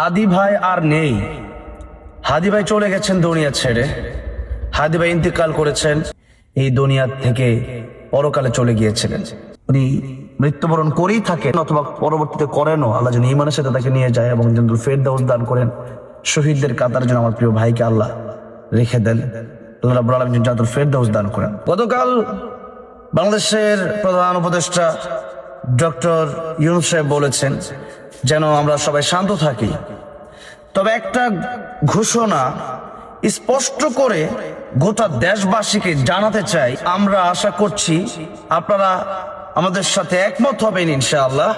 হাদি ভাই আর নেই। হাদি ভাই চলে গেছেন দুনিয়া ছেড়ে। হাদি ভাই ইন্তেকাল করেছেন। এই দুনিয়া থেকে পরকালে চলে গিয়েছিলেন। উনি মৃত্যুবরণ করেই থাকেন, অথবা পরবর্তীতে করেনও। আল্লাহ যেন ইমানের সাথে তাকে নিয়ে যায় এবং যেন ফেরদাউস দান করেন। শহীদদের কাতার যেন আমার প্রিয় ভাইকে আল্লাহ রেখে দেন। আল্লাহ রাব্বুল আলামিন যেন দান করেন। গতকাল বাংলাদেশের প্রধান উপদেষ্টা ডক্টর ইউনুস সাহেব বলেছেন যেন আমরা সবাই শান্ত থাকি। তবে একটা ঘোষণা স্পষ্ট করে গোটা দেশবাসীকে জানাতে চাই, আমরা আশা করছি আপনারা আমাদের সাথে একমত হবেন ইনশাআল্লাহ,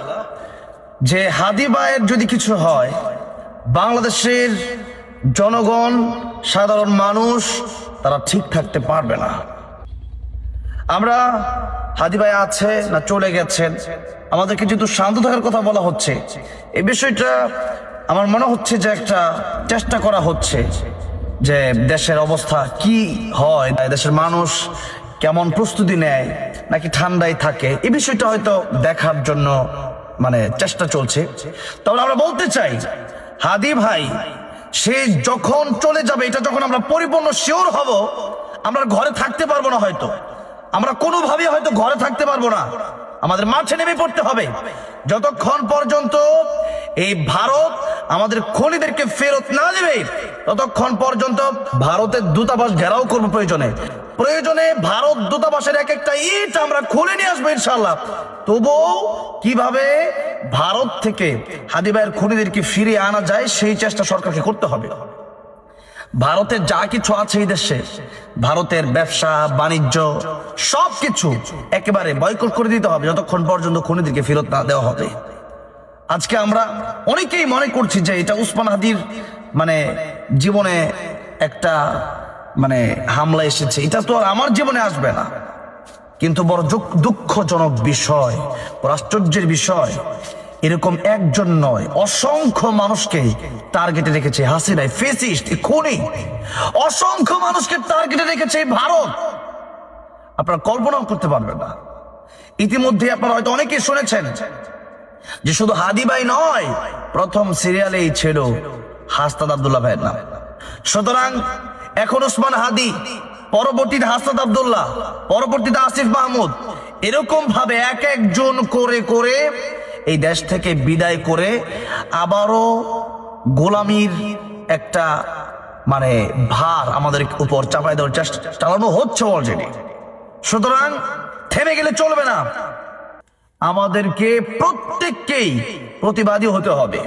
যে হাদিবায়ের যদি কিছু হয়, বাংলাদেশের জনগণ, সাধারণ মানুষ, তারা ঠিক থাকতে পারবে না। আমরা হাদি ভাই আছে না চলে গেছেন? আমাদেরকে যেহেতু শান্ত থাকার কথা বলা হচ্ছে এই বিষয়টা আমার মনে হচ্ছে যে একটা চেষ্টা করা হচ্ছে যে দেশের অবস্থা কি হয়, দেশের মানুষ কেমন প্রস্তুতি নেয়, নাকি ঠান্ডায় থাকে এই বিষয়টা হয়তো দেখার জন্য মানে চেষ্টা চলছে। তবে আমরা বলতে চাই, হাদি ভাই, সে যখন চলে যাবে, এটা যখন আমরা পরিপূর্ণ শিওর হব, আমরা ঘরে থাকতে পারব না হয়তো। আমরা কোনোভাবে হয়তো ঘরে থাকতে পারব না। আমাদের মাঠে নেমে পড়তে হবে। যতক্ষণ পর্যন্ত এই ভারত আমাদের খনিদেরকে ফেরত না দেবে, ততক্ষণ পর্যন্ত ভারতের দূতাবাস ঘেরাও করব প্রয়োজনে। প্রয়োজনে ভারত দূতাবাসের এক একটা ইট আমরা খুলে নিয়ে আসব ইনশাল্লাহ তবুও কীভাবে ভারত থেকে হাদিবাইয়ের খনিদেরকে ফিরিয়ে আনা যায়, সেই চেষ্টা সরকারকে করতে হবে। ভারতের যা কিছু আছে এই দেশে, ভারতের ব্যবসা, বাণিজ্য, সবকিছু একেবারে বয়কট করে দিতে হবে, যতক্ষণ পর্যন্ত খনিদেরকে ফেরত না দেওয়া হবে। আজকে আমরা অনেকেই মনে করছি যে এটা উসমান হাদির মানে জীবনে একটা মানে হামলা এসেছে। এটা তো আর আমার জীবনে আসবে না। কিন্তু বড় দুঃখ- দুঃখজনক বিষয় আশ্চর্যের বিষয় এরকম একজন নয়, অসংখ্য মানুষকে টার্গেটে রেখেছে হাসিনাই ফেসিস্ট খুনি। অসংখ্য মানুষকে টার্গেটে রেখেছে ভারত। আপনারা কল্পনাও করতে পারবেন না। ইতিমধ্যে আপনারা হয়তো অনেকেই শুনেছেন যে শুধু হাদি ভাই নয়, প্রথম সিরিয়ালেই ছিল হাস্তাদ আব্দুল্লাহ ভাইয়ের নাম। সুতরাং এখন উসমান হাদি, পরবর্তীতে হাস্তাদ আব্দুল্লাহ, পরবর্তীতে আসিফ মাহমুদ এরকম ভাবে এক একজন করে করে এই দেশ থেকে বিদায় করে আবারও গোলামির একটা মানে ভার আমাদের উপর চাপাই দেওয়ার চেষ্টা চালানো হচ্ছে অলরেডি সুতরাং থেমে গেলে চলবে না। আমাদেরকে প্রত্যেককেই প্রতিবাদী হতে হবে।